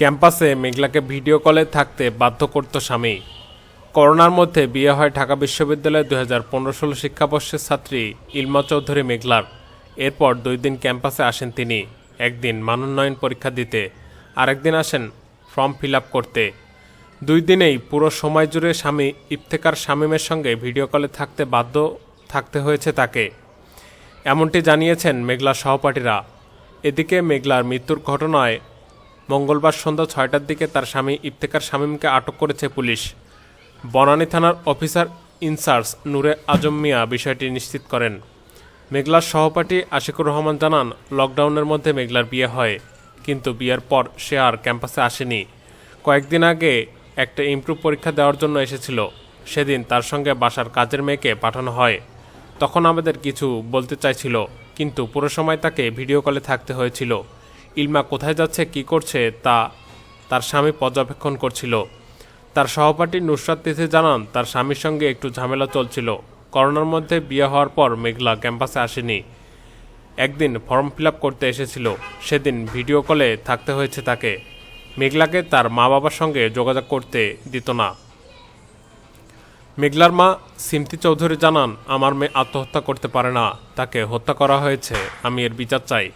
ক্যাম্পাসে মেঘলাকে ভিডিও কলে থাকতে বাধ্য করত স্বামী। করোনার মধ্যে বিয়ে হয় ঢাকা বিশ্ববিদ্যালয়ের দু হাজার পনেরো ষোলো শিক্ষাবর্ষের ছাত্রী ইলমা চৌধুরী মেঘলার। এরপর দুই দিন ক্যাম্পাসে আসেন তিনি। একদিন মানোন্নয়ন পরীক্ষা দিতে, আরেকদিন আসেন ফর্ম ফিল করতে। দুই দিনেই পুরো সময় জুড়ে স্বামী ইফতেকার শামীমের সঙ্গে ভিডিও কলে থাকতে বাধ্য থাকতে হয়েছে তাকে। এমনটি জানিয়েছেন মেঘলার সহপাঠীরা। এদিকে মেঘলার মৃত্যুর ঘটনায় মঙ্গলবার সন্ধ্যা ছয়টার দিকে তার স্বামী ইফতেকার শামীমকে আটক করেছে পুলিশ। বনানী থানার অফিসার ইনচার্জ নূরে আজম মিয়া বিষয়টি নিশ্চিত করেন। মেঘলার সহপাঠী আশিকুর রহমান জানান, লকডাউনের মধ্যে মেঘলার বিয়ে হয়, কিন্তু বিয়ের পর সে আর ক্যাম্পাসে আসেনি। কয়েকদিন আগে একটা ইমপ্রুভ পরীক্ষা দেওয়ার জন্য এসেছিল। সেদিন তার সঙ্গে বাসার কাজের মেয়েকে পাঠানো হয়। তখন আমাদের কিছু বলতে চাইছিল, কিন্তু পুরো সময় তাকে ভিডিও কলে থাকতে হয়েছিল। ইলমা কোথায় যাচ্ছে, কি করছে, তা তার স্বামী পর্যবেক্ষণ করছিল। তার সহপাঠী নুসরাত তিথি জানান, তার স্বামীর সঙ্গে একটু ঝামেলা চলছিল। করোনার মধ্যে বিয়ে হওয়ার পর মেঘলা ক্যাম্পাসে আসেনি। একদিন ফর্ম ফিল করতে এসেছিল। সেদিন ভিডিও কলে থাকতে হয়েছে তাকে। মেঘলাকে তার মা বাবার সঙ্গে যোগাযোগ করতে দিত না। মেঘলার মা সিমতি চৌধুরী জানান, আমার মেয়ে আত্মহত্যা করতে পারে না। তাকে হত্যা করা হয়েছে। আমি এর বিচার চাই।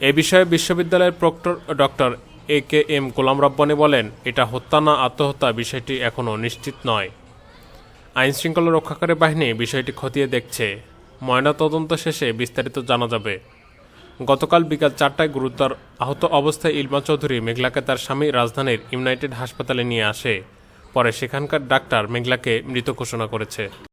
এ বিষয়ে বিশ্ববিদ্যালয়ের proctor doctor A K M Golam Rabbani বলেন, এটা হত্যা না আত্মহত্যা বিষয়টি এখনও নিশ্চিত নয়। আইন শৃঙ্খলা রক্ষাকারী বাহিনী বিষয়টি খতিয়ে দেখছে। ময়নাতদন্ত শেষে বিস্তারিত জানা যাবে। গতকাল বিকাল চারটায় গুরুতর আহত অবস্থায় ইলমা চৌধুরী মেঘলাকে তার স্বামী রাজধানীর ইউনাইটেড হাসপাতালে নিয়ে আসে। পরে সেখানকার ডাক্তার মেঘলাকে মৃত ঘোষণা করেছে।